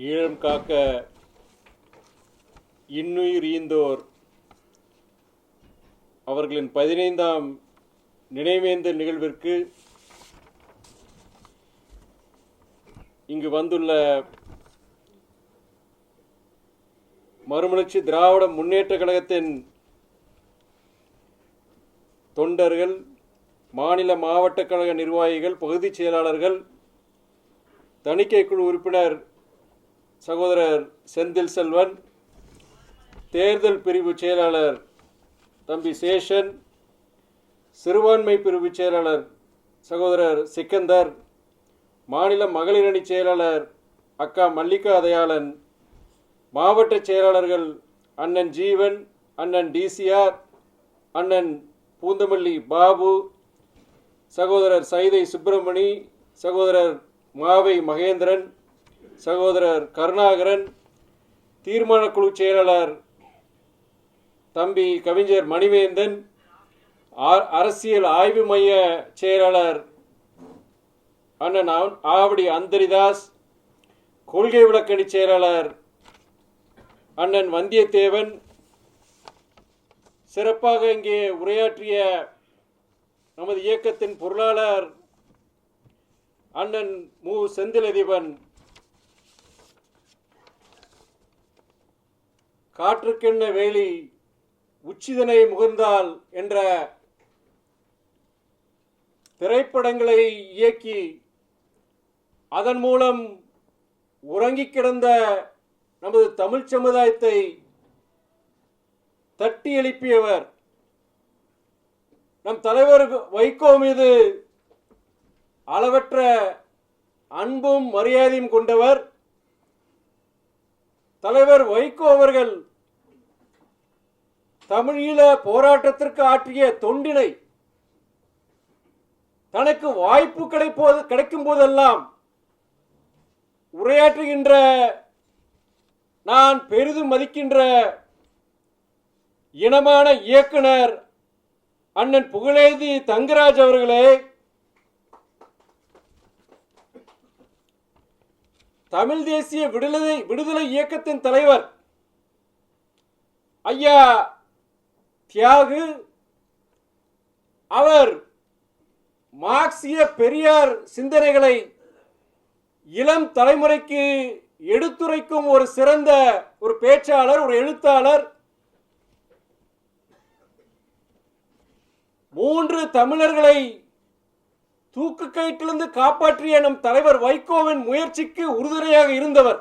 ஈழம் காக்க இன்னுயிர் ஈந்தோர் அவர்களின் பதினைந்தாம் நினைவேந்த நிகழ்விற்கு இங்கு வந்துள்ள மறுமலர்ச்சி திராவிட முன்னேற்ற கழகத்தின் தொண்டர்கள் மாநில மாவட்ட கழக நிர்வாகிகள் பகுதிச் செயலாளர்கள் தணிக்கை குழு உறுப்பினர் சகோதரர் செந்தில் செல்வன் தேர்தல் பிரிவு செயலாளர் தம்பி சேஷன் சிறுபான்மை பிரிவு செயலாளர் சகோதரர் சிக்கந்தர் மாநில மகளிர் அணி செயலாளர் அக்கா மல்லிகா தயாளன் மாவட்ட செயலாளர்கள் அண்ணன் ஜீவன் அண்ணன் டிசிஆர் அண்ணன் பூந்தமல்லி பாபு சகோதரர் சைதை சுப்பிரமணி சகோதரர் மாவை மகேந்திரன் சகோதரர் கருணாகரன் தீர்மானக்குழு செயலாளர் தம்பி கவிஞர் மணிவேந்தன் அரசியல் ஆய்வு மைய செயலாளர் அண்ணன் ஆவடி அந்தரிதாஸ் கொள்கை விளக்கணி செயலாளர் அண்ணன் வந்தியத்தேவன் சிறப்பாக இங்கே உரையாற்றிய நமது இயக்கத்தின் பொருளாளர் அண்ணன் மு. செந்திலதிபன் காற்றுக்கென்ன வேலி உச்சிதனை முகர்ந்தால் என்ற திரைப்படங்களை இயக்கி அதன் மூலம் உறங்கி கிடந்த நமது தமிழ் சமுதாயத்தை தட்டி எழுப்பியவர் நம் தலைவர் வைகோ மீது அளவற்ற அன்பும் மரியாதையும் கொண்டவர் தலைவர் வைகோ அவர்கள் தமிழீழ போராட்டத்திற்கு ஆற்றிய தொண்டினை தனக்கு வாய்ப்பு கிடைப்போது கிடைக்கும் போதெல்லாம் உரையாற்றுகின்ற நான் பெரிதும் மதிக்கின்ற இனமான இயக்குனர் அண்ணன் புகழேந்தி தங்கராஜ் அவர்களே தமிழ் தேசிய விடுதலை விடுதலை இயக்கத்தின் தலைவர் ஐயா தியாகு. அவர் மார்க்சிய பெரியார் சிந்தனைகளை இளம் தலைமுறைக்கு எடுத்துரைக்கும் ஒரு சிறந்த ஒரு பேச்சாளர் ஒரு எழுத்தாளர். மூன்று தமிழர்களை தூக்கு கயிற்றிலிருந்து காப்பாற்றிய நம் தலைவர் வைகோவின் முயற்சிக்கு உறுதுணையாக இருந்தவர்.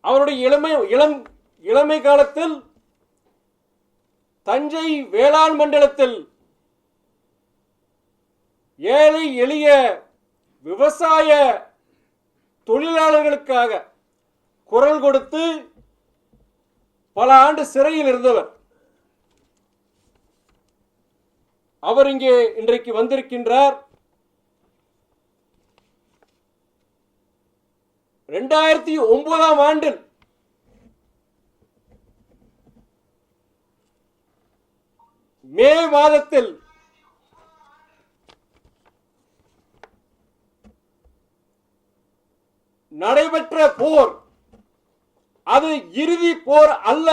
அவருடைய இளமை இளம் இளமை காலத்தில் தஞ்சை வேளாண் மண்டலத்தில் ஏழை எளிய விவசாய தொழிலாளர்களுக்காக குரல் கொடுத்து பல ஆண்டு சிறையில் இருந்தவர். அவர் இங்கே இன்றைக்கு வந்திருக்கின்றார். ரெண்டாயிரத்தி ஒன்பதாம் ஆண்டில் மே மாதத்தில் நடைபெற்ற போர் அது இறுதி போர் அல்ல.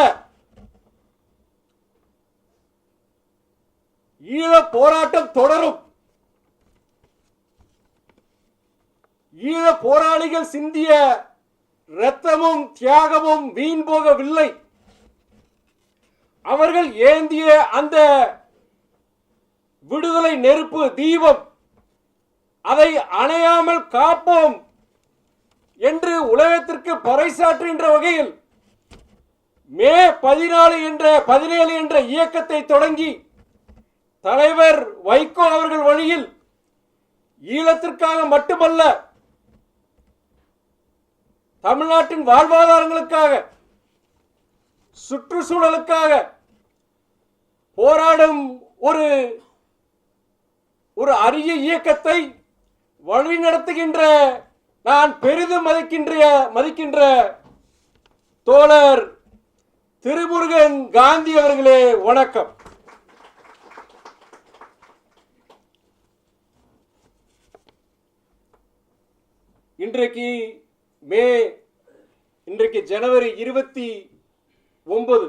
ஈழ போராட்டம் தொடரும். ஈழ போராளிகள் சிந்திய இரத்தமும் தியாகமும் வீண் போகவில்லை. அவர்கள் ஏந்திய அந்த விடுதலை நெருப்பு தீபம் அதை அணையாமல் காப்போம் என்று உலகத்திற்கு பறைசாற்றுகின்ற வகையில் மே பதினாலு என்ற பதினேழு என்ற இயக்கத்தை தொடங்கி தலைவர் வைகோ அவர்கள் வழியில் ஈழத்திற்காக மட்டுமல்ல தமிழ்நாட்டின் வாழ்வாதாரங்களுக்காக சுற்றுச்சூழலுக்காக போராடும் ஒரு ஒரு அரிய இயக்கத்தை வழிநடத்துகின்ற நான் பெரிதும் மதிக்கின்ற மதிக்கின்ற தோழர் திருமுருகன் காந்தி அவர்களே வணக்கம். இன்றைக்கு மே இன்றைக்கு ஜனவரி இருபத்தி ஒன்பது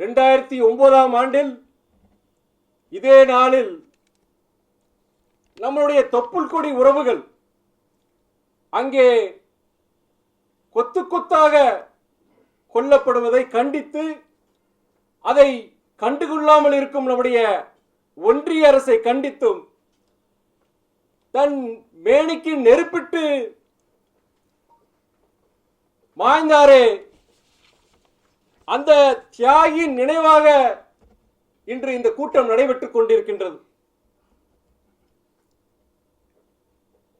ரெண்டாயிரத்தி ஒன்பதாம் ஆண்டில் இதே நாளில் நம்மளுடைய தொப்புள் கொடி உறவுகள் அங்கே கொத்து கொத்தாக கொல்லப்படுவதை கண்டித்து அதை கண்டுகொள்ளாமல் இருக்கும் நம்முடைய ஒன்றிய அரசை கண்டித்தும் தன் மேனிக்கு நெருப்பிட்டு மாய்ந்தாரே அந்த தியாகியின் நினைவாக இன்று இந்த கூட்டம் நடைபெற்றுக் கொண்டிருக்கின்றது.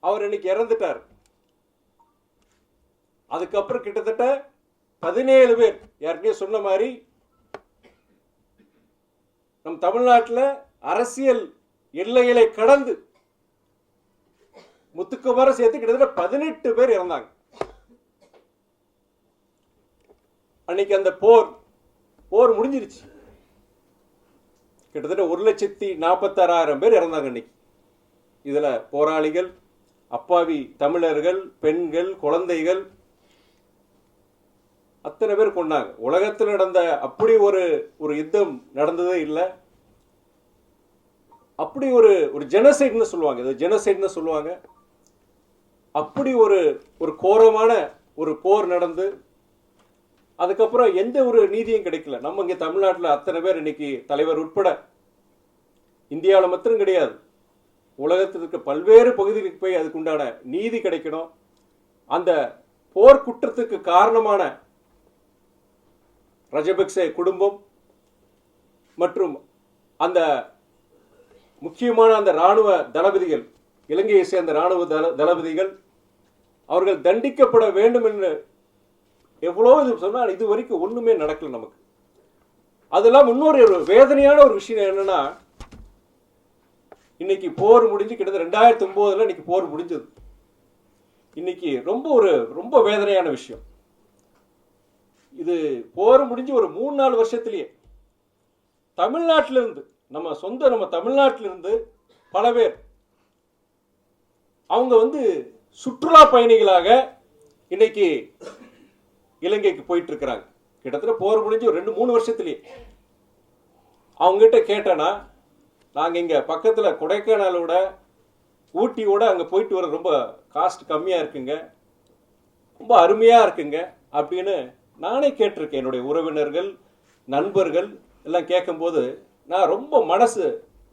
அவர் இன்னைக்கு இறந்துட்டார். அதுக்கப்புறம் கிட்டத்தட்ட பதினேழு பேர் ஏற்கனவே சொன்ன மாதிரி நம் தமிழ்நாட்டில் அரசியல் எல்லைகளை கடந்து முத்துக்குமார சேர்த்து கிட்டத்தட்ட பதினெட்டு பேர் இறந்தாங்க. அன்னைக்கு அந்த போர் போர் முடிஞ்சிருச்சு. கிட்டத்தட்ட ஒரு லட்சத்தி நாற்பத்தாறாயிரம் பேர் இறந்தாங்க அன்னைக்கு. இதில் போராளிகள் அப்பாவி தமிழர்கள் பெண்கள் குழந்தைகள் அத்தனை பேர் கொண்டாங்க. உலகத்தில் நடந்த அப்படி ஒரு ஒரு யுத்தம் நடந்ததே இல்லை. அப்படி ஒரு ஒரு ஜெனசைட்னு சொல்லுவாங்க. இது ஜெனசைட்னு சொல்லுவாங்க. அப்படி ஒரு ஒரு கோரமான ஒரு போர் நடந்து அதுக்கப்புறம் எந்த ஒரு நீதியும் கிடைக்கல. நம்ம இங்கே தமிழ்நாட்டில் அத்தனை பேர் இன்னைக்கு தலைவர் உட்பட இந்தியாவில் மாத்திரம் கிடையாது. உலகத்திற்கு பல்வேறு பகுதிகளுக்கு போய் அதுக்கு உண்டான நீதி கிடைக்கணும். அந்த போர் குற்றத்துக்கு காரணமான ரஜபக்சே குடும்பம் மற்றும் அந்த முக்கியமான அந்த ராணுவ தளபதிகள் இலங்கையை சேர்ந்த ராணுவ தள தளபதிகள் அவர்கள் தண்டிக்கப்பட வேண்டும் என்று எவ்வளோ இது சொன்னால் இது வரைக்கும் ஒன்றுமே நடக்கல நமக்கு. அதெல்லாம் இன்னொரு வேதனையான ஒரு விஷயம் என்னன்னா இன்னைக்கு போர் முடிஞ்சு கிட்டத்தட்ட ரெண்டாயிரத்தி ஒம்போதில் இன்னைக்கு போர் முடிஞ்சது. இன்னைக்கு ரொம்ப ஒரு ரொம்ப வேதனையான விஷயம். இது போர் முடிஞ்சு ஒரு மூணு நாலு வருஷத்துலேயே தமிழ்நாட்டிலிருந்து நம்ம சொந்த நம்ம தமிழ்நாட்டிலிருந்து பல பேர் அவங்க வந்து சுற்றுலா பயணிகளாக இன்னைக்கு இலங்கைக்கு போயிட்டு இருக்கிறாங்க கிட்டத்தட்ட போர் முடிஞ்சு ஒரு ரெண்டு மூணு வருஷத்துலேயே அவங்ககிட்ட கேட்டேன்னா நாங்கள் இங்கே பக்கத்தில் கொடைக்கானலோட ஊட்டியோட அங்கே போயிட்டு வர ரொம்ப காஸ்ட் கம்மியாக இருக்குங்க. ரொம்ப அருமையாக இருக்குங்க அப்படின்னு நானே கேட்டிருக்கேன். என்னுடைய உறவினர்கள் நண்பர்கள் எல்லாம் கேட்கும்போது நான் ரொம்ப மனசு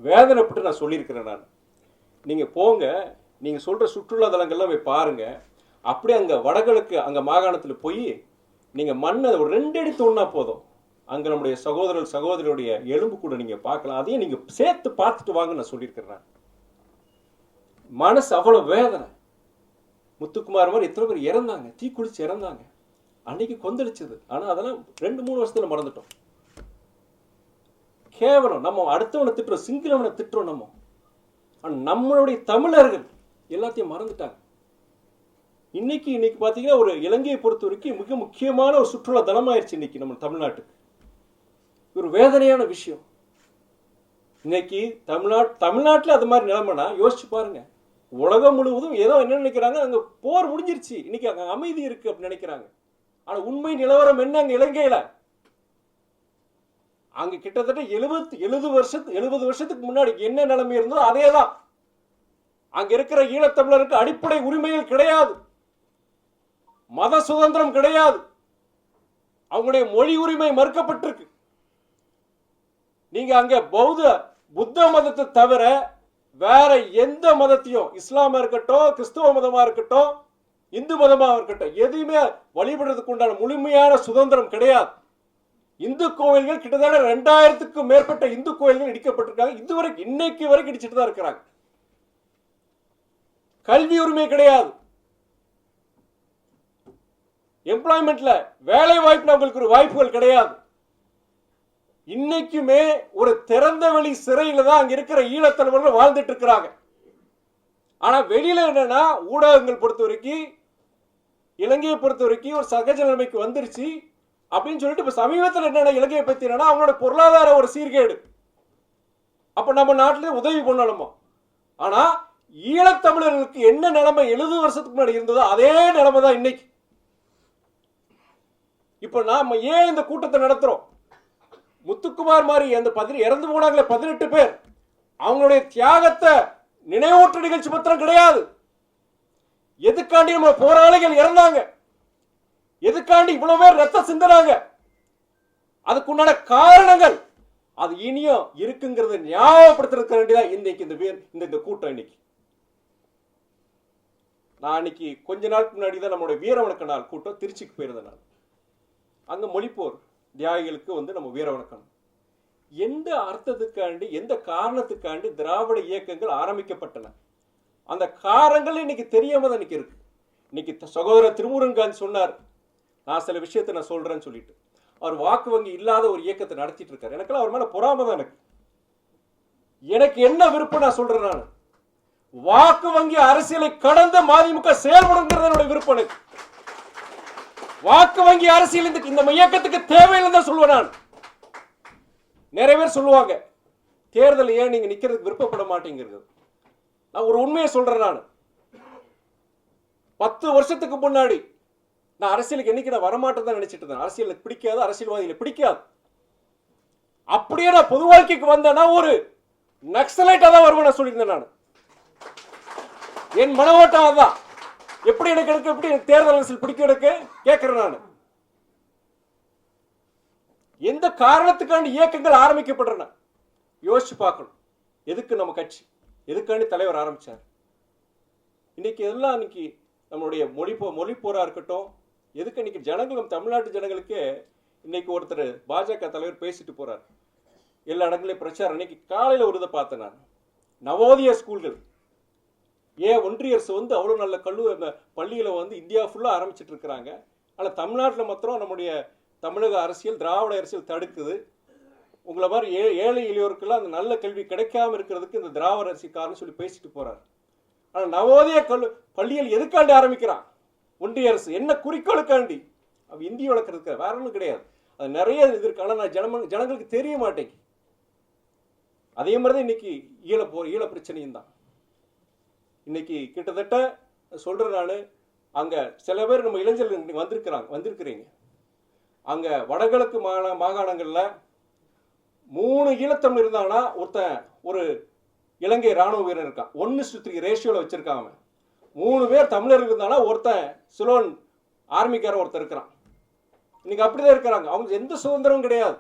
வேதனைப்பட்டு நான் சொல்லியிருக்கிறேன் நான். நீங்கள் போங்க நீங்கள் சொல்கிற சுற்றுலா தலங்கள்லாம் போய் பாருங்கள் அப்படியே அங்கே வடகிழக்கு அங்கே மாகாணத்தில் போய் நீங்கள் மண்ணை ஒரு ரெண்டு அடி தோணுனா போதும். அங்கே நம்முடைய சகோதரர் சகோதரியுடைய எலும்பு கூட நீங்கள் பார்க்கலாம். அதையும் நீங்கள் சேர்த்து பார்த்துட்டு வாங்க நான் சொல்லியிருக்கிறேன். மனசு அவ்வளோ வேதனை. முத்துக்குமார் மாதிரி எத்தனை பேர் இறந்தாங்க. தீ குளிச்சு இறந்தாங்க. அன்னைக்கு கொந்தளிச்சது. ஆனால் அதெல்லாம் ரெண்டு மூணு வருஷத்துல மறந்துட்டோம். கேவலம். நம்ம அடுத்தவனை திட்டுறோம் சிங்களவனை திட்டுறோம் நம்ம. ஆனால் நம்மளுடைய தமிழர்கள் எல்லாத்தையும் மறந்துட்டாங்க. இன்னைக்கு இன்னைக்கு பார்த்தீங்கன்னா ஒரு இலங்கையை பொறுத்த வரைக்கும் மிக முக்கியமான ஒரு சுற்றுலா தனமாயிருச்சு இன்னைக்கு நம்ம தமிழ்நாட்டுக்கு ஒரு வேதனையான விஷயம். இன்னைக்கு தமிழ்நாட் தமிழ்நாட்டில் அது மாதிரி நிலைமைனா யோசிச்சு பாருங்க. உலகம் முழுவதும் ஏதோ என்ன நினைக்கிறாங்க? அங்கே போர் முடிஞ்சிருச்சு. இன்னைக்கு அங்கே அமைதி இருக்கு அப்படின்னு நினைக்கிறாங்க. ஆனால் உண்மை நிலவரம் என்ன அங்கே இலங்கையில்? அங்கே கிட்டத்தட்ட எழுபத்து எழுபது வருஷத்து எழுபது வருஷத்துக்கு முன்னாடி என்ன நிலைமை இருந்தோ அதே தான் அங்கே இருக்கிற ஈழத்தமிழருக்கு அடிப்படை உரிமைகள் கிடையாது. மத சுதந்திரம் கிடையாது. அவங்களுடைய மொழி உரிமை மறுக்கப்பட்டிருக்கு. நீங்க அங்க பௌத்த புத்த மதத்தை தவிர வேற எந்த மதத்தையும் இஸ்லாமா இருக்கட்டும் கிறிஸ்துவ மதமா இருக்கட்டும் இந்து மதமா இருக்கட்டும் எதையுமே வழிபடுறதுக்கு உண்டான முழுமையான சுதந்திரம் கிடையாது. இந்து கோவில்கள் கிட்டத்தட்ட ரெண்டாயிரத்துக்கும் மேற்பட்ட இந்து கோயில்கள் இடிக்கப்பட்டிருக்காங்க. இது வரைக்கும் இன்னைக்கு வரைக்கும் இடிச்சிட்டு தான் இருக்கிறாங்க. கல்வி உரிமை கிடையாது. எம்ப்ளாய்மெண்ட்ல வேலை வாய்ப்புல அவங்களுக்கு ஒரு வாய்ப்புகள் கிடையாது. இன்னைக்குமே ஒரு திறந்த வெளி சிறையில் தான் அங்க இருக்கிற ஈழத்தலைவர்கள் வாழ்ந்துட்டு இருக்கிறாங்க. ஆனா வெளியில என்னன்னா ஊடகங்கள் பொறுத்த வரைக்கும் இலங்கையை பொறுத்த வரைக்கும் ஒரு சகஜ நிலைமைக்கு வந்துருச்சு. அப்படின்னு சொல்லிட்டு இப்ப சமீபத்தில் என்னென்ன இலங்கையை பத்தி என்னன்னா அவங்களோட பொருளாதார ஒரு சீர்கேடு. அப்ப நம்ம நாட்டிலே உதவி பண்ணணுமா? ஆனா ஈழத்தமிழர்களுக்கு என்ன நிலைமை எழுபது வருஷத்துக்கு முன்னாடி இருந்ததோ அதே நிலைமை தான் இன்னைக்கு. இப்போ நாம ஏன் இந்த கூட்டத்தை நடத்துகிறோம் முத்துக்குமார் மாதிரி அந்த பதின இறந்து போனாங்களே பதினெட்டு பேர். அவங்களுடைய தியாகத்தை நினைவூற்று நிகழ்ச்சி பத்திரம் கிடையாது. எதுக்காண்டி நம்ம போராளிகள் இறந்தாங்க? எதுக்காண்டி இவ்வளவு பேர் ரத்தம் சிந்தினாங்க? அதுக்குண்டான காரணங்கள் அது இனியும் இருக்குங்கிறத ஞாபகப்படுத்துறதுக்கு வேண்டியதான் இன்னைக்கு இந்த பேர் இந்த இந்த கூட்டம் இன்னைக்கு. நான் அன்னைக்கு கொஞ்ச நாளுக்கு முன்னாடி தான் நம்மளுடைய வீரவணக்க நாள் கூட்டம் திருச்சிக்கு போயிருந்தேன் நான். அந்த மொழிப்போர் தியாகிகளுக்கு வந்து நம்ம வீர வணக்கம். எந்த அர்த்தத்துக்காண்டி எந்த காரணத்துக்காண்டி திராவிட இயக்கங்கள் ஆரம்பிக்கப்பட்டன? அந்த காரணங்கள் இன்னைக்கு தெரியாம தான் இன்னைக்கு இருக்கு இன்னைக்கு த- சகோதரர் திருமுருகன் சொன்னார். நான் சில விஷயத்தை நான் சொல்றேன்னு சொல்லிட்டு. அவர் வாக்கு வங்கி இல்லாத ஒரு இயக்கத்தை நடத்திட்டு இருக்காரு. எனக்கெல்லாம் அவர் மேல பொறாம தான் எனக்கு. எனக்கு என்ன விருப்பம் நான் சொல்றேன் நான்? வாக்கு வங்கி அரசியலை கடந்த மதிமுக செயல்படுங்கிறது என்னோட விருப்பம் எனக்கு. வாக்கு வங்கி அரசியல் இந்த இந்த இயக்கத்துக்கு தேவையில்லை தான் சொல்லுவேன் நான். நிறைய பேர் சொல்லுவாங்க தேர்தல் ஏன் நீங்க நிக்கிறதுக்கு விருப்பப்பட மாட்டேங்கிறது? நான் ஒரு உண்மையை சொல்றேன் நான். பத்து வருஷத்துக்கு முன்னாடி நான் அரசியலுக்கு என்னைக்கு நான் வரமாட்டேன் தான் நினைச்சிட்டு இருந்தேன். அரசியலுக்கு பிடிக்காது அரசியல்வாதிகளை பிடிக்காது. அப்படியே நான் பொது வாழ்க்கைக்கு வந்தேன்னா ஒரு நக்சலைட்டா தான் வருவேன் நான் சொல்லியிருந்தேன் நான். என் மனவோட்டம் அதான். எப்படி எனக்கு எனக்கு எப்படி எனக்கு தேர்தல் அரசியல் பிடிக்கும் எனக்கு? கேட்கிறேன் நான். எந்த காரணத்துக்காண்டி இயக்கங்கள் ஆரம்பிக்கப்படுறன? யோசிச்சு பார்க்கணும். எதுக்கு நம்ம கட்சி? எதுக்காண்டி தலைவர் ஆரம்பிச்சார்? இன்னைக்கு எல்லாம் இன்னைக்கு நம்மளுடைய மொழி போ மொழி போரா இருக்கட்டும் எதுக்கு இன்னைக்கு ஜனங்களும் தமிழ்நாட்டு ஜனங்களுக்கு இன்னைக்கு ஒருத்தர் பாஜக தலைவர் பேசிட்டு போறார். எல்லா இடங்களையும் பிரச்சாரம் இன்னைக்கு காலையில் ஒரு இதை பார்த்தேன் நான். நவோதய ஸ்கூல்கள். ஏன் ஒன்றிய அரசு வந்து அவ்வளோ நல்ல கல்லூரி அந்த பள்ளிகளை வந்து இந்தியா ஃபுல்லாக ஆரம்பிச்சிட்டு இருக்கிறாங்க. ஆனால் தமிழ்நாட்டில் மாத்திரம் நம்முடைய தமிழக அரசியல் திராவிட அரசியல் தடுக்குது. உங்களை மாதிரி ஏ ஏழை எளியோருக்கெல்லாம் அந்த நல்ல கல்வி கிடைக்காம இருக்கிறதுக்கு இந்த திராவிட அரசு காரணம் சொல்லி பேசிட்டு போகிறார் ஆனால் நவோதய கல் பள்ளிகள் எதுக்காண்டி ஆரம்பிக்கிறான்? ஒன்றிய அரசு என்ன குறிக்கோளுக்காண்டி? அவ இந்தி வளர்க்குறதுக்கு வேற ஒன்றும் கிடையாது. அது நிறைய இது இருக்கு. ஆனால் நான் ஜனம ஜனங்களுக்கு தெரிய மாட்டேங்குது. அதே மாதிரி தான் இன்னைக்கு ஈழ போ ஈழ பிரச்சனையும் தான். இன்னைக்கு கிட்டத்தட்ட சொல்கிறேன் நான் அங்கே சில பேர் நம்ம இளைஞர்கள் இன்னைக்கு வந்திருக்கிறாங்க வந்திருக்கிறீங்க. அங்கே வடகிழக்கு மாகாண மாகாணங்களில் மூணு ஈழத்தமிழ் இருந்தாங்கன்னா ஒருத்தன் ஒரு இலங்கை ராணுவ வீரன் இருக்கான். ஒன்று சுற்றி ரேஷியோவில் வச்சுருக்கான் அவன். மூணு பேர் தமிழர்கள் இருந்தானா ஒருத்தன் சிலோன் ஆர்மிக்காரன் ஒருத்தர் இருக்கிறான். இன்னைக்கு அப்படிதான் இருக்கிறாங்க. அவங்க எந்த சுதந்திரமும் கிடையாது.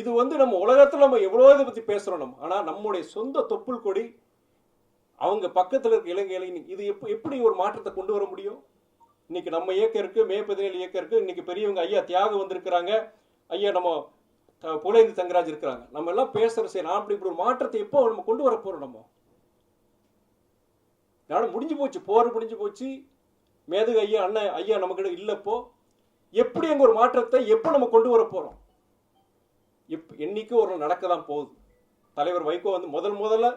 இது வந்து நம்ம உலகத்தில் நம்ம எவ்வளோ இதை பற்றி பேசுகிறோம் நம்ம. ஆனால் நம்முடைய சொந்த தொப்புள் கொடி அவங்க பக்கத்தில் இருக்க இளைஞர்களை இது எப்ப எப்படி ஒரு மாற்றத்தை கொண்டு வர முடியும்? இன்னைக்கு நம்ம இயக்கம் இருக்கு மே பதினேழு இயக்கம் இருக்கு இன்னைக்கு பெரியவங்க ஐயா தியாகம் வந்திருக்கிறாங்க ஐயா நம்ம புலேந்து தங்கராஜ் இருக்கிறாங்க. நம்ம எல்லாம் பேசுற சரி நான் அப்படி இப்படி ஒரு மாற்றத்தை எப்போ நம்ம கொண்டு வர போறோம் நம்ம? நானும் முடிஞ்சு போச்சு போர் முடிஞ்சு போச்சு. மேதகு ஐயா அண்ணன் ஐயா நமக்கிட்ட இல்லப்போ எப்படி அங்க ஒரு மாற்றத்தை எப்போ நம்ம கொண்டு வர போறோம்? எப் என்னைக்கு ஒரு நடக்க தான் போகுது. தலைவர் வைகோ வந்து முதல் முதல்ல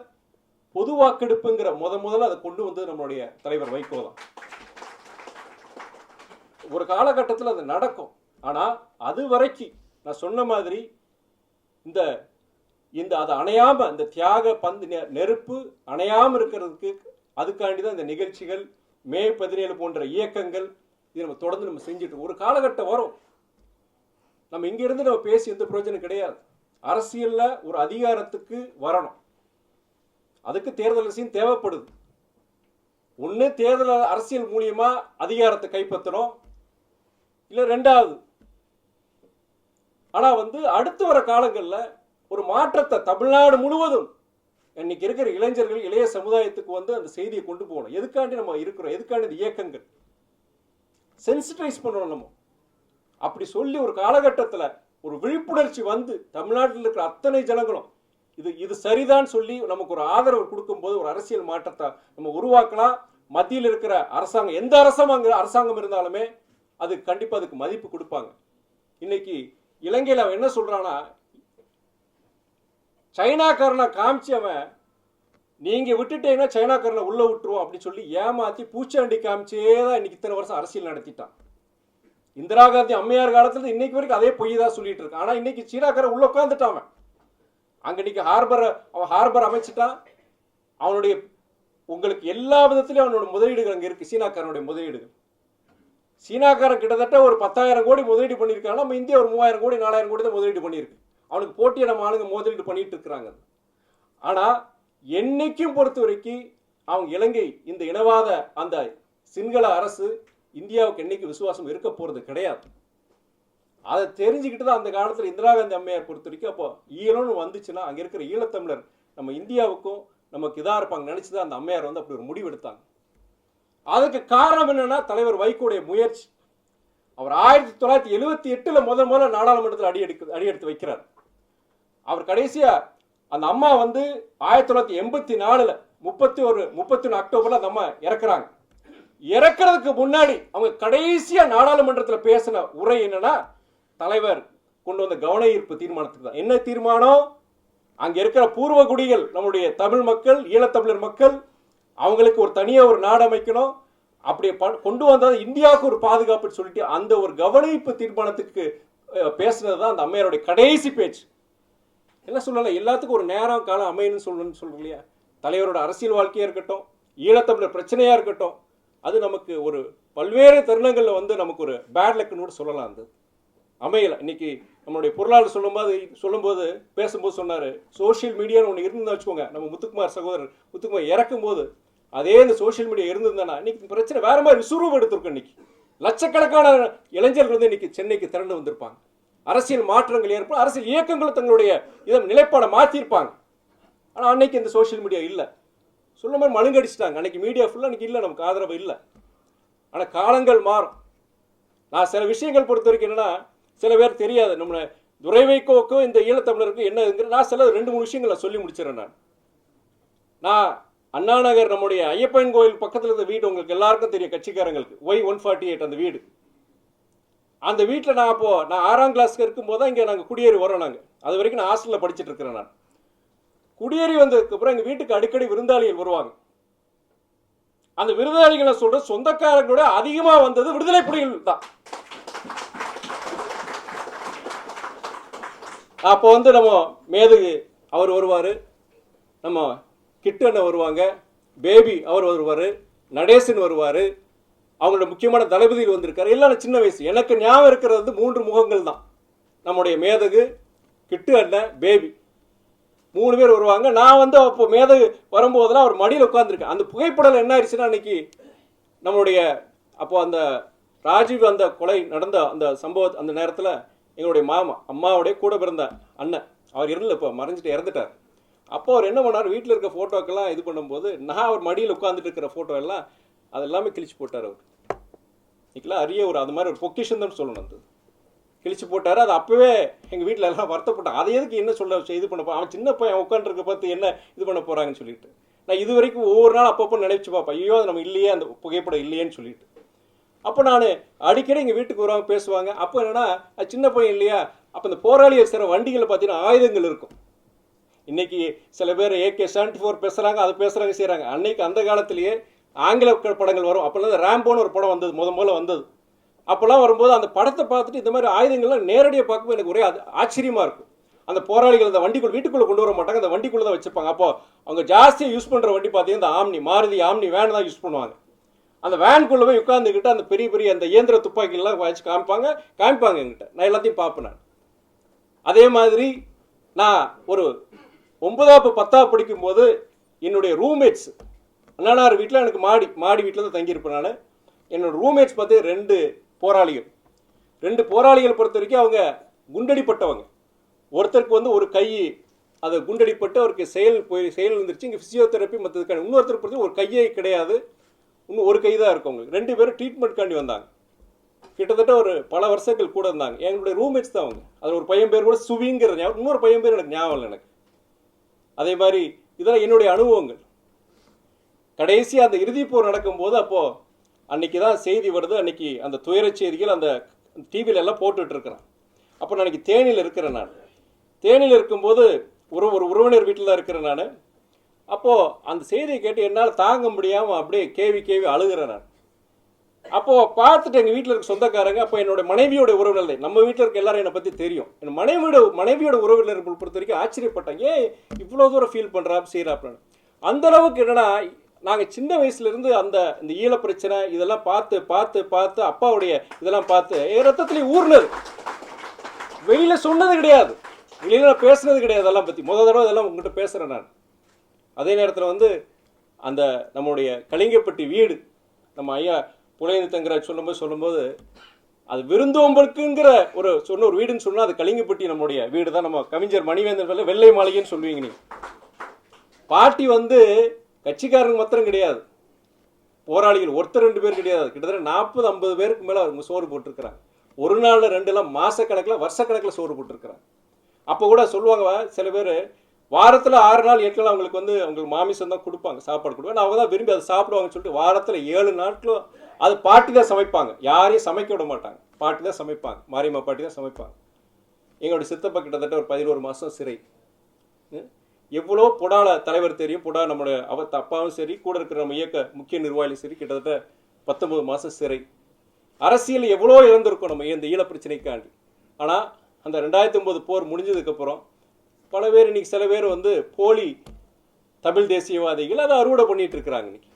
பொது வாக்கெடுப்புங்கிற முத முதல்ல அதை கொண்டு வந்தது நம்மளுடைய தலைவர் வைகோ தான். ஒரு காலகட்டத்தில் அது நடக்கும். ஆனால் அது வரைக்கும் நான் சொன்ன மாதிரி இந்த இந்த அது அணையாம இந்த தியாக பந்து நெ- நெருப்பு அணையாம இருக்கிறதுக்கு அதுக்காண்டி தான் இந்த நிகழ்ச்சிகள் மே பதினேழு போன்ற இயக்கங்கள் இது நம்ம தொடர்ந்து நம்ம செஞ்சுட்டு ஒரு காலகட்டம் வரும். நம்ம இங்கிருந்து நம்ம பேசி எந்த பிரயோஜனம் கிடையாது. அரசியலில் ஒரு அதிகாரத்துக்கு வரணும். அதுக்கு தேர்தல் அரசியல் தேவைப்படுது. ஒன்று தேர்தல் அரசியல் மூலியமாக அதிகாரத்தை கைப்பற்றணும். இல்லை ரெண்டாவது ஆனால் வந்து அடுத்து வர காலங்களில் ஒரு மாற்றத்தை தமிழ்நாடு முழுவதும் இன்னைக்கு இருக்கிற இளைஞர்கள் இளைய சமுதாயத்துக்கு வந்து அந்த செய்தியை கொண்டு போகணும். எதுக்காண்டி நம்ம இருக்கிறோம்? எதுக்காண்டி இந்த இயக்கங்கள்? சென்சிட்டைஸ் பண்ணணும் நம்ம. அப்படி சொல்லி ஒரு காலகட்டத்தில் ஒரு விழிப்புணர்ச்சி வந்து தமிழ்நாட்டில் இருக்கிற அத்தனை ஜனங்களும் இது இது சரிதான் சொல்லி நமக்கு ஒரு ஆதரவு கொடுக்கும்போது ஒரு அரசியல் மாற்றத்தை நம்ம உருவாக்கலாம். மத்தியில் இருக்கிற அரசாங்கம் எந்த அரசாங்கம் அரசாங்கம் இருந்தாலுமே அது கண்டிப்பாக அதுக்கு மதிப்பு கொடுப்பாங்க. இன்னைக்கு இலங்கையில் அவன் என்ன சொல்கிறான்னா சைனாக்காரனை காமிச்சு அவன் நீங்க விட்டுட்டீங்கன்னா சைனாக்காரனை உள்ள விட்டுருவோம் அப்படின்னு சொல்லி ஏமாத்தி பூச்சாண்டி காமிச்சே தான் இன்னைக்கு இத்தனை வருஷம் அரசியல் நடத்திட்டான். இந்திரா காந்தி அம்மையார் காலத்துல இன்னைக்கு வரைக்கும் அதே பொய் தான் சொல்லிட்டு இருக்கான். ஆனா இன்னைக்கு சீனாக்காரன் உள்ள உட்காந்துட்டான் அவன். அங்கே நீங்கள் ஹார்பர் அவன் ஹார்பர் அமைச்சிட்டான். அவனுடைய உங்களுக்கு எல்லா விதத்திலும் அவனோட முதலீடுகள் அங்கே இருக்குது சீனாக்காரனுடைய முதலீடுகள். சீனாக்காரன் கிட்டத்தட்ட ஒரு பத்தாயிரம் கோடி முதலீடு பண்ணியிருக்காங்க நம்ம இந்தியா ஒரு மூவாயிரம் கோடி நாலாயிரம் கோடி தான் முதலீடு பண்ணியிருக்கு. அவனுக்கு போட்டியை நம்ம ஆளுங்க முதலீடு பண்ணிட்டு இருக்கிறாங்க. ஆனால் என்னைக்கும் பொறுத்த வரைக்கும் அவங்க இலங்கை இந்த இனவாத அந்த சிங்கள அரசு இந்தியாவுக்கு என்னைக்கு விசுவாசம் இருக்க போகிறது கிடையாது. அதை தெரிஞ்சுக்கிட்டு தான் அந்த காலத்தில் இந்திரா காந்தி அம்மையார் பொறுத்த வரைக்கும் அப்போ ஈழம்னு வந்துச்சுன்னா அங்கே இருக்கிற ஈழத்தமிழர் நம்ம இந்தியாவுக்கும் நமக்கு இதாக இருப்பாங்க நினச்சி தான் அந்த அம்மையார் வந்து அப்படி ஒரு முடிவு எடுத்தாங்க. அதுக்கு காரணம் என்னன்னா தலைவர் வைகோடைய முயற்சி. அவர் ஆயிரத்தி தொள்ளாயிரத்தி எழுவத்தி எட்டில் முதல் முதல்ல நாடாளுமன்றத்தில் அடி எடுக்க அடி எடுத்து வைக்கிறார். அவர் கடைசியாக அந்த அம்மா வந்து ஆயிரத்தி தொள்ளாயிரத்தி எண்பத்தி நாலில் முப்பத்தி ஒரு முப்பத்தி ஒன்று அக்டோபரில் அந்த அம்மா இறக்குறாங்க. இறக்குறதுக்கு முன்னாடி அவங்க கடைசியாக நாடாளுமன்றத்தில் பேசின உரை என்னன்னா தலைவர் கொண்டு வந்த கவன ஈர்ப்பு தீர்மானத்துக்கு தான். என்ன தீர்மானம்? அங்கே இருக்கிற பூர்வ குடிகள் நம்முடைய தமிழ் மக்கள் ஈழத்தமிழர் மக்கள் அவங்களுக்கு ஒரு தனியாக ஒரு நாடு அமைக்கணும். அப்படி ப- கொண்டு வந்தால் இந்தியாவுக்கு ஒரு பாதுகாப்புன்னு சொல்லிட்டு அந்த ஒரு கவனிப்பு தீர்மானத்துக்கு பேசுனது தான் அந்த அம்மையாருடைய கடைசி பேச்சு. என்ன சொல்லலை? எல்லாத்துக்கும் ஒரு நேரம் காலம் அமையணும்னு சொல்லணும்னு சொல்றோம் இல்லையா? தலைவரோட அரசியல் வாழ்க்கையாக இருக்கட்டும் ஈழத்தமிழர் பிரச்சனையாக இருக்கட்டும் அது நமக்கு ஒரு பல்வேறு தருணங்களில் வந்து நமக்கு ஒரு பேட் லக்குன்னு கூட சொல்லலாம் அது. அமையலை. இன்னைக்கு நம்மளுடைய பொருளாளர் சொல்லும்போது சொல்லும்போது பேசும்போது சொன்னார் சோஷியல் மீடியான்னு ஒன்று இருந்தா வச்சுக்கோங்க. நம்ம முத்துக்குமார் சகோதரர் முத்துக்குமார் இறக்கும் போது அதே இந்த சோஷியல் மீடியா இருந்திருந்தானா இன்னைக்கு பிரச்சனை வேற மாதிரி விசுரூபம் எடுத்திருக்கோம் இன்னைக்கு. லட்சக்கணக்கான இளைஞர்கள் வந்து இன்னைக்கு சென்னைக்கு திரண்டு வந்திருப்பாங்க. அரசியல் மாற்றங்கள் ஏற்படும் அரசியல் இயக்கங்களும் தங்களுடைய இதை நிலைப்பாடை மாற்றிருப்பாங்க ஆனால் அன்னைக்கு இந்த சோஷியல் மீடியா இல்லை. சொல்ல மாதிரி மழுங்கடிச்சிட்டாங்க. அன்னைக்கு மீடியா ஃபுல்லாக அன்னைக்கு இல்லை நமக்கு ஆதரவு இல்லை. ஆனால் காலங்கள் மாறும். நான் சில விஷயங்கள் பொறுத்த வரைக்கும் என்னென்னா சில பேர் தெரியாது. நம்ம துறைவைக்கோக்கும் இந்த ஈழத்தமிழருக்கும் என்னதுங்கிற நான் சில ரெண்டு மூணு விஷயங்களை சொல்லி முடிச்சிடறேன் நான். நான் அண்ணா நகர் நம்முடைய ஐயப்பன் கோயில் பக்கத்தில் இருந்த வீடு உங்களுக்கு எல்லாருக்கும் தெரியும் கட்சிக்காரங்களுக்கு. ஒய் ஒன் ஃபார்ட்டி எயிட் அந்த வீடு. அந்த வீட்டில் நான் அப்போ நான் ஆறாம் கிளாஸ்க்கு இருக்கும்போது தான் இங்கே நாங்கள் குடியேறி வரோம் நாங்கள் அது வரைக்கும் நான் ஹாஸ்டலில் படிச்சுட்டு இருக்கிறேன் நான். குடியேறி வந்ததுக்கப்புறம் எங்கள் வீட்டுக்கு அடிக்கடி விருந்தாளிகள் வருவாங்க. அந்த விருந்தாளிகளை சொல்ற சொந்தக்காரங்களோட அதிகமாக வந்தது விடுதலை புலிகள் தான். அப்போ வந்து நம்ம மேதகு அவர் வருவார். நம்ம கிட்டு அண்ணன் வருவாங்க. பேபி அவர் வருவார். நடேசன் வருவார். அவங்களோட முக்கியமான தளபதிகள் வந்திருக்காரு. எல்லாம் சின்ன வயசு. எனக்கு ஞாபகம் இருக்கிறது வந்து மூன்று முகங்கள் தான். நம்முடைய மேதகு கிட்டு அண்ணன் பேபி. மூணு பேர் வருவாங்க. நான் வந்து அப்போ மேதகு வரும்போதெல்லாம் அவர் மடியில் உட்காந்துருக்கேன் அந்த புகைப்படம் என்ன ஆயிடுச்சுன்னா அன்னைக்கு நம்மளுடைய அப்போ அந்த ராஜீவ் அந்த கொலை நடந்த அந்த சம்பவ அந்த நேரத்தில் எங்களுடைய மாமா அம்மாவுடைய கூட பிறந்த அண்ணன். அவர் இருந்தல இப்போ மறைஞ்சிட்டு இறந்துட்டார். அப்போ அவர் என்ன பண்ணார்? வீட்டில் இருக்க ஃபோட்டோக்கெல்லாம் இது பண்ணும்போது நான் அவர் மடியில் உட்காந்துட்டு இருக்கிற ஃபோட்டோ எல்லாம் அதெல்லாமே கிழிச்சு போட்டார் அவர். இன்னைக்கெல்லாம் அரிய ஒரு அது மாதிரி ஒரு பொக்கிஷன் தான் சொல்லணும் அது. கிழிச்சு போட்டார் அது அப்போவே எங்கள் வீட்டில் எல்லாம் வருத்தப்பட்டான் அதை எதுக்கு என்ன சொல்ல இது பண்ண போகிறான் அவன் சின்ன பையன் உட்காந்துருக்க பார்த்து என்ன இது பண்ண போகிறாங்கன்னு சொல்லிட்டு. நான் இது வரைக்கும் ஒவ்வொரு நாள் அப்பப்போ நினைச்சு பார்ப்பேன். ஐயோ அது நம்ம இல்லையே அந்த புகைப்படம் இல்லையேன்னு சொல்லிட்டு. அப்போ நான் அடிக்கடி எங்கள் வீட்டுக்கு வருவாங்க பேசுவாங்க. அப்போ என்னென்னா சின்ன பையன் இல்லையா? அப்போ இந்த போராளி சில வண்டிகளில் பார்த்தீங்கன்னா ஆயுதங்கள் இருக்கும். இன்றைக்கி சில பேர் ஏகே செவன்டி ஃபோர் பேசுகிறாங்க அதை பேசுகிறாங்க செய்கிறாங்க அன்னைக்கு அந்த காலத்திலேயே ஆங்கில படங்கள் வரும். அப்போல்லாம் ரேம்போன்னு ஒரு படம் வந்தது முத முதல்ல வந்தது. அப்போல்லாம் வரும்போது அந்த படத்தை பார்த்துட்டு இந்த மாதிரி ஆயுதங்கள்லாம் நேரடியாக பார்க்கும்போது எனக்கு ஒரே அது ஆச்சரியமாக இருக்கும். அந்த போராளிகள் அந்த வண்டிக்குள்ளே வீட்டுக்குள்ளே கொண்டு வர மாட்டாங்க அந்த வண்டிக்குள்ளே தான் வச்சுப்பாங்க. அப்போ அவங்க ஜாஸ்தியாக யூஸ் பண்ணுற வண்டி பார்த்தீங்கன்னா இந்த ஆம்னி மாருதி ஆம்னி வேன் தான் யூஸ் பண்ணுவாங்க. அந்த வேன்குள்ளே போய் உட்காந்துக்கிட்டு அந்த பெரிய பெரிய அந்த இயந்திர துப்பாக்கிலாம் வச்சு காமிப்பாங்க காமிப்பாங்க என்கிட்ட. நான் எல்லாத்தையும் பார்ப்பேன் நான். அதே மாதிரி நான் ஒரு ஒன்பதாவது பத்தாவது படிக்கும்போது என்னுடைய ரூம்மேட்ஸ் அண்ணனார் வீட்டில் எனக்கு மாடி மாடி வீட்டில் தான் தங்கியிருப்பேன் நான். என்னோடய ரூம்மேட்ஸ் பார்த்து ரெண்டு போராளிகள். ரெண்டு போராளிகள் பொறுத்த வரைக்கும் அவங்க குண்டடிப்பட்டவங்க. ஒருத்தருக்கு வந்து ஒரு கை அதை குண்டடிப்பட்டு அவருக்கு செயல் போய் செயல் இருந்துருச்சு. இங்கே ஃபிசியோதெரப்பி மற்றதுக்கான இன்னொருத்தர் பொறுத்த ஒரு கையே கிடையாது. இன்னும் ஒரு கை தான் இருக்கு ரெண்டு பேரும் ட்ரீட்மெண்ட்காண்டி வந்தாங்க. கிட்டத்தட்ட ஒரு பல வருஷங்கள் கூட இருந்தாங்க. எங்களுடைய ரூம்மேட்ஸ் தான் அவங்க. அதில் ஒரு பையன் பேர் கூட சுவிங்கிற ஞாபகம் இன்னொரு பையன் பேர் எனக்கு ஞாபகம் இல்லை எனக்கு. அதே மாதிரி இதெல்லாம் என்னுடைய அனுபவங்கள். கடைசி அந்த இறுதிப் போர் நடக்கும்போது அப்போது அன்னைக்கு தான் செய்தி வருது. அன்னைக்கு அந்த துயரச் செய்திகள் அந்த டிவியில எல்லாம் போட்டுட்ருக்குறேன் அப்போ நான் அன்னைக்கு தேனியில் இருக்கிறேன் நான். தேனியில் இருக்கும்போது ஒரு ஒரு உறவினர் வீட்டில் தான் இருக்கிறேன் நான். அப்போது அந்த செய்தியை கேட்டு என்னால் தாங்க முடியாமல் அப்படியே கேவி கேவி அழுகிறேன் நான். அப்போது பார்த்துட்டு எங்கள் வீட்டில் இருக்க சொந்தக்காரங்க அப்போ என்னோட மனைவியோட உறவினர்கள் நம்ம வீட்டில் இருக்க எல்லாரும் என்னை பற்றி தெரியும். என் மனைவியோட மனைவியோட உறவினர்கள் பொறுத்த வரைக்கும் ஆச்சரியப்பட்டாங்க ஏன் இவ்வளோ தூரம் ஃபீல் பண்ணுறா செய்யறாப்லன்னு அந்த அளவுக்கு என்னென்னா நாங்கள் சின்ன வயசுலேருந்து அந்த இந்த ஈழ பிரச்சனை இதெல்லாம் பார்த்து பார்த்து பார்த்து அப்பாவுடைய இதெல்லாம் பார்த்து என் ரத்தத்துலேயே ஊர்னது வெளியில் சொன்னது கிடையாது. வெளியில நான் பேசுனது கிடையாது அதெல்லாம் பற்றி முத தடவை இதெல்லாம் உங்கள்கிட்ட பேசுகிறேன் நான். அதே நேரத்தில் வந்து அந்த நம்மளுடைய கலிங்கப்பட்டி வீடு நம்ம ஐயா புலையந்து தங்கராஜ் சொல்லும்போது சொல்லும்போது அது விருந்தோம்பலுக்குங்கிற ஒரு சொன்ன ஒரு வீடுன்னு சொன்னால் அது கலிங்கப்பட்டி நம்மளுடைய வீடு தான் நம்ம கவிஞர் மணிவேந்தன் சொல்ல வெள்ளை மாளிகைன்னு சொல்லுவீங்க நீ பாட்டி வந்து கட்சிக்காரங்க மாத்திரம் கிடையாது. போராளிகள் ஒருத்தர் ரெண்டு பேர் கிடையாது. கிட்டத்தட்ட நாற்பது ஐம்பது பேருக்கு மேலே அவங்க சோறு போட்டிருக்கிறாங்க. ஒரு நாளில் ரெண்டுலாம் மாதக்கணக்கில் வருஷக்கணக்கில் சோறு போட்டிருக்கிறாங்க. அப்போ கூட சொல்லுவாங்க சில பேர் வாரத்தில் ஆறு நாள் எட்டு நாள் அவங்களுக்கு வந்து அவங்களுக்கு மாமிசம் தான் கொடுப்பாங்க சாப்பாடு கொடுப்பாங்க. அவங்க தான் விரும்பி அதை சாப்பிடுவாங்கன்னு சொல்லிட்டு வாரத்தில் ஏழு நாட்களும் அது பாட்டி தான் சமைப்பாங்க. யாரையும் சமைக்க விட மாட்டாங்க. பாட்டி தான் சமைப்பாங்க. மாரியம்மா பாட்டி தான் சமைப்பாங்க. எங்களுடைய சித்தப்பா கிட்டத்தட்ட ஒரு பதினோரு மாதம் சிறை. எவ்வளோ புடால தலைவர் தெரியும். புடா நம்மளுடைய அவ அப்பாவும் சரி கூட இருக்கிற நம்ம இயக்க முக்கிய நிர்வாகியும் சரி கிட்டத்தட்ட பத்தொன்பது மாதம் சிறை. அரசியல் எவ்வளோ இழந்திருக்கும் நம்ம இந்த ஈழ பிரச்சனைக்காண்டி. ஆனால் அந்த ரெண்டாயிரத்தி ஒம்பது போர் முடிஞ்சதுக்கப்புறம் பல பேர் இன்னைக்கு சில பேர் வந்து போலி தமிழ் தேசியவாதிகள் அதை அறுவடை பண்ணிட்டு இருக்கிறாங்க இன்னைக்கு.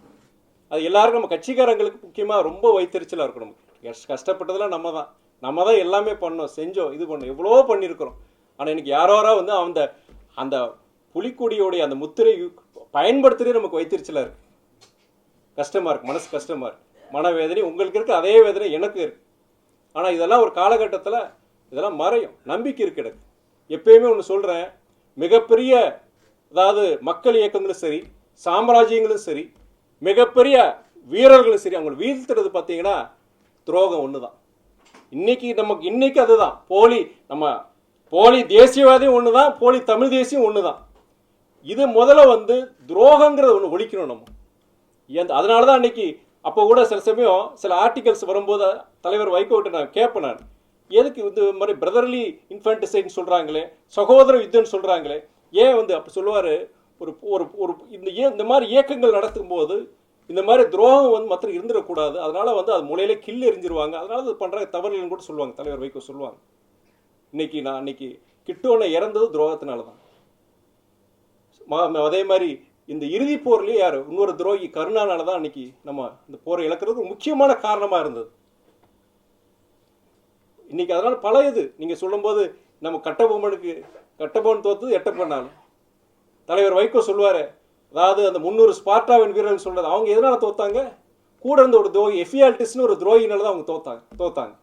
அது எல்லாருக்கும் நம்ம கட்சிக்காரங்களுக்கு முக்கியமாக ரொம்ப வைத்தறிச்சலாக இருக்கும் நமக்கு. கஷ்டப்பட்டதெல்லாம் நம்ம தான். நம்ம தான் எல்லாமே பண்ணோம் செஞ்சோம் இது பண்ணோம் எவ்வளோ பண்ணியிருக்கிறோம். ஆனால் இன்னைக்கு யாரோ யாரோ வந்து அந்த அந்த புலிக்கொடியோடைய அந்த முத்திரை பயன்படுத்துகிறே நமக்கு வைத்திருச்சலாக இருக்கு. கஷ்டமாக இருக்குது மனசு கஷ்டமாக இருக்குது மனவேதனை உங்களுக்கு இருக்குது அதே வேதனை எனக்கு இருக்குது ஆனால் இதெல்லாம் ஒரு காலகட்டத்தில் இதெல்லாம் மறையும் நம்பிக்கை இருக்கு எனக்கு. எப்பயுமே ஒன்று சொல்கிறேன் மிகப்பெரிய அதாவது மக்கள் இயக்கங்களும் சரி சாம்ராஜ்யங்களும் சரி மிகப்பெரிய வீரர்களும் சரி அவங்களை வீழ்த்துறது பார்த்தீங்கன்னா துரோகம் ஒன்று தான் இன்னைக்கு நமக்கு இன்னைக்கு அதுதான். போலி நம்ம போலி தேசியவாதியும் ஒன்று தான் போலி தமிழ் தேசியம் ஒன்று தான் இது முதல்ல வந்து துரோகங்கிறத ஒன்று ஒழிக்கணும் நம்ம. எந்த அதனால தான் அன்னைக்கு அப்போ கூட சில சமயம் சில ஆர்டிகல்ஸ் வரும்போது தலைவர் வைகோட்டு நான் கேட்பேன் நான். எதுக்கு இந்த மாதிரி பிரதர்லி இன்ஃபன்டிசைட்னு சொல்கிறாங்களே சகோதர யுத்தம்னு சொல்கிறாங்களே ஏன் வந்து அப்படி சொல்லுவார்? ஒரு ஒரு ஒரு இந்த ஏ- இந்த மாதிரி இயக்கங்கள் நடத்தும் போது இந்த மாதிரி துரோகம் வந்து மாத்திரம் இருந்துடக்கூடாது. அதனால வந்து அது முளையில கில் எரிஞ்சிருவாங்க அதனால அது பண்ணுற தவறுகள்னு கூட சொல்லுவாங்க தலைவர் வைகோ சொல்லுவாங்க. இன்னைக்கு நான் இன்னைக்கு கிட்டோனை இறந்தது துரோகத்தினால தான் அதே மாதிரி இந்த இறுதி போர்லேயே யார்? இன்னொரு துரோகி கருணானால தான் அன்னைக்கு நம்ம இந்த போரை இழக்கிறதுக்கு ஒரு முக்கியமான காரணமாக இருந்தது. இன்னைக்கு அதனால் பல இது நீங்கள் சொல்லும்போது நம்ம கட்டபொம்மனுக்கு கட்டபொம்மன் தோத்தது எட்டப்பண்ணாலும் தலைவர் வைகோ சொல்லுவார் அதாவது அந்த முந்நூறு ஸ்பார்ட்டாவின் வீரர்கள் சொல்றது அவங்க எதனால தோத்தாங்க? கூட இருந்த ஒரு துரோகி எஃபியால்டிஸ்னு ஒரு துரோகினால தான் அவங்க தோத்தாங்க தோத்தாங்க.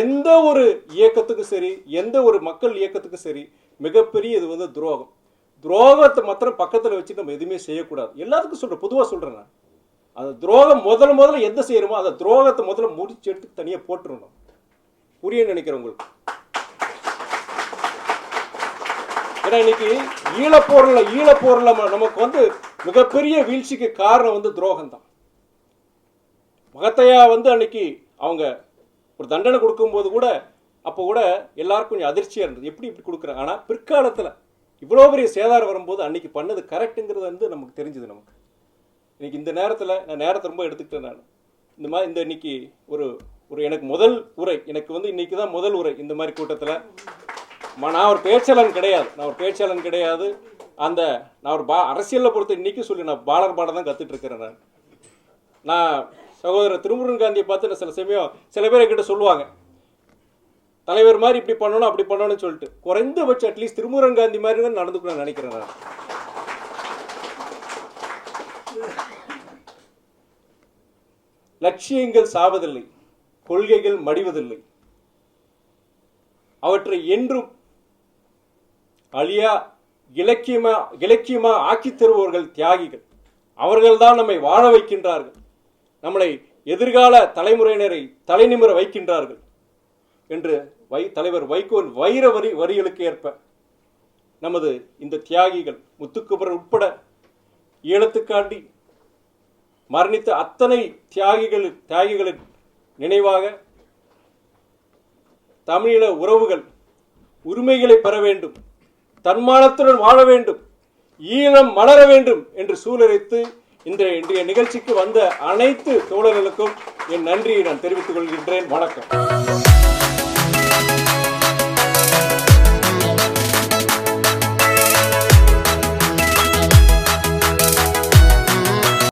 எந்த ஒரு இயக்கத்துக்கும் சரி எந்த ஒரு மக்கள் இயக்கத்துக்கும் சரி மிகப்பெரிய இது வந்து துரோகம். துரோகத்தை மாத்திரம் பக்கத்தில் வச்சு நம்ம எதுவுமே செய்யக்கூடாது. எல்லாத்துக்கும் சொல்கிறேன் பொதுவாக சொல்கிறேன் நான். அந்த துரோகம் முதல்ல முதல்ல எந்த செய்யணுமோ அந்த துரோகத்தை முதல்ல முடிச்சு எடுத்து தனியாக போட்டுருணும் புரிய நினைக்கிறேன் உங்களுக்கு. ஏன்னா இன்னைக்கு ஈழப்போர்ல ஈழப்போர்ல நம்ம- நமக்கு வந்து மிகப்பெரிய வீழ்ச்சிக்கு காரணம் வந்து துரோகம் தான் மகத்தையா வந்து அன்னைக்கு அவங்க ஒரு தண்டனை கொடுக்கும்போது கூட அப்போ கூட எல்லாருக்கும் கொஞ்சம் அதிர்ச்சியாக இருந்தது. எப்படி இப்படி கொடுக்குறாங்க? ஆனால் பிற்காலத்தில் இவ்வளோ பெரிய சேதாரம் வரும்போது அன்னைக்கு பண்ணது கரெக்டுங்கிறது வந்து நமக்கு தெரிஞ்சுது நமக்கு. இன்னைக்கு இந்த நேரத்தில் நான் நேரத்தை ரொம்ப எடுத்துக்கிட்டேன் நான். இந்த மாதிரி இந்த இன்னைக்கு ஒரு ஒரு எனக்கு முதல் உரை எனக்கு வந்து இன்றைக்கி தான் முதல் உரை இந்த மாதிரி கூட்டத்தில். நான் ஒரு பேச்சாளன் கிடையாது. நான் ஒரு பேச்சாளன் கிடையாது. அந்த நான் ஒரு பா அரசியலில் பொறுத்த இன்றைக்கும் சொல்லி நான் பாலர் பாட தான் கற்றுட்ருக்கிறேன் நான். நான் சகோதரர் திருமுருகன் காந்தியை பார்த்து நான் சில சமயம் சில பேர் என்கிட்ட சொல்லுவாங்க. தலைவர் மாதிரி இப்படி பண்ணணும் அப்படி பண்ணணும்னு சொல்லிட்டு. குறைந்தபட்சம் அட்லீஸ்ட் திருமுருகன் காந்தி மாதிரி தான் நடந்துக்கணும்னு நினைக்கிறேன் நான். லட்சியங்கள் சாவதில்லை. கொள்கைகள் மடிவதில்லை. அவற்றை என்றும் அழியா இலக்கியமா இலக்கியமா ஆக்கி தருபவர்கள் தியாகிகள். அவர்கள்தான் நம்மை வாழ வைக்கின்றார்கள். நம்மளை எதிர்கால தலைமுறையினரை தலைநிமிர வைக்கின்றார்கள் என்று வை தலைவர் வைகோன் வைர வரி வரிகளுக்கு ஏற்ப நமது இந்த தியாகிகள் முத்துக்குமரன் உட்பட ஈழத்துக்காண்டி மரணித்த அத்தனை தியாகிகள் தியாகிகளின் நினைவாக தமிழீழ உறவுகள் உரிமைகளை பெற வேண்டும் தன்மானத்துடன் வாழ வேண்டும் ஈழம் மலர வேண்டும் என்று சூழலித்து இந்த இன்றைய நிகழ்ச்சிக்கு வந்த அனைத்து தோழர்களுக்கும் என் நன்றியை நான் தெரிவித்துக் கொள்கின்றேன். வணக்கம்.